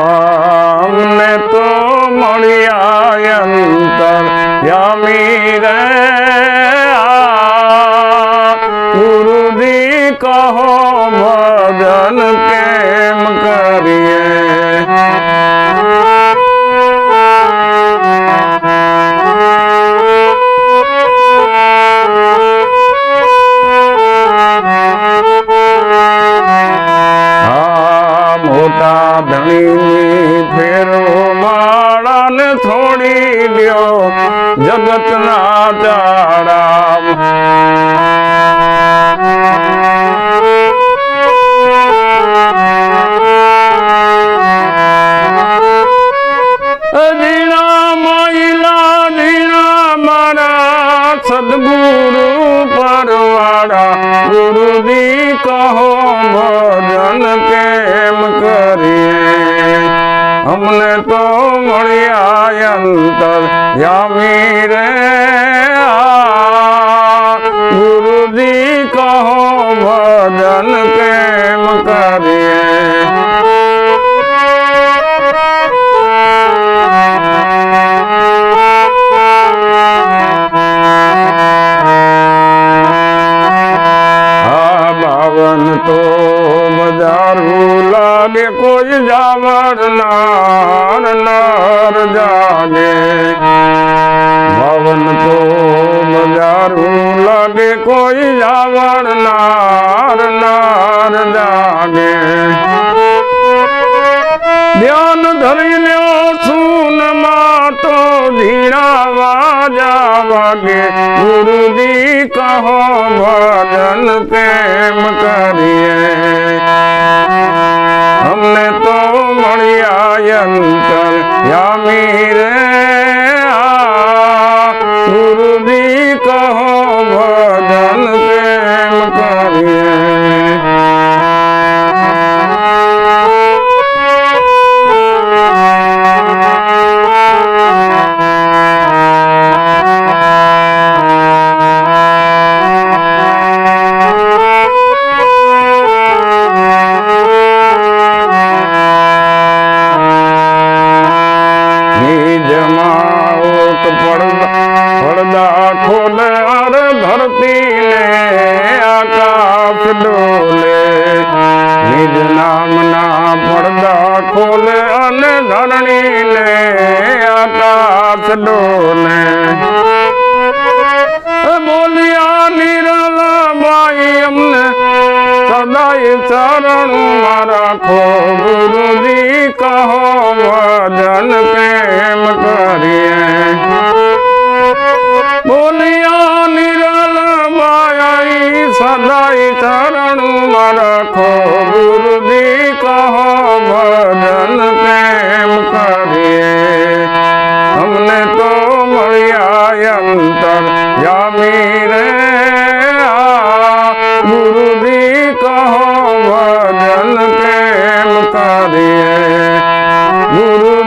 અમને તો મળ્યા અંતર યામી રે આ. ગુરુજી કહો માળાને છોડી દ્યો જગતના મારા સદગુરુ પરવાડા. અમને તો મળ્યા અંતર યામી રે. ગુરુજી કહો ભજન કેમ કરીએ તો મજારું લાગે કોઈ જાવર નાર નાર જાગે. ભવન તો બજારું લાગે, કોઈ જાવર નાર નાર જાગે. ધ્યાન ધરી લ્યો છું માતો ધીરાવા વાજા વાગે ગુરુજી કહો, ભજન કેમ કરીએ મળ્યા અંતર યામી પડદા ખોલે અરે ધરતી ને આકાશ ડોલે. નિજ નામના પડદા ખોલે અને ધરણી ને આકાશ ડોલે. બોલિયા નિરલ બાઈ અમને સદાય ચરણ રાખો ગુરુજી કહો, ભજન પ્રેમ કરીએ ચરણ રાખો ગુરુજી કહો ભજન કેમ કરીએ અમને તો મળ્યા અંતર જામી રે. ગુરુજી કહો ભજન કેમ કરીએ ગુરુ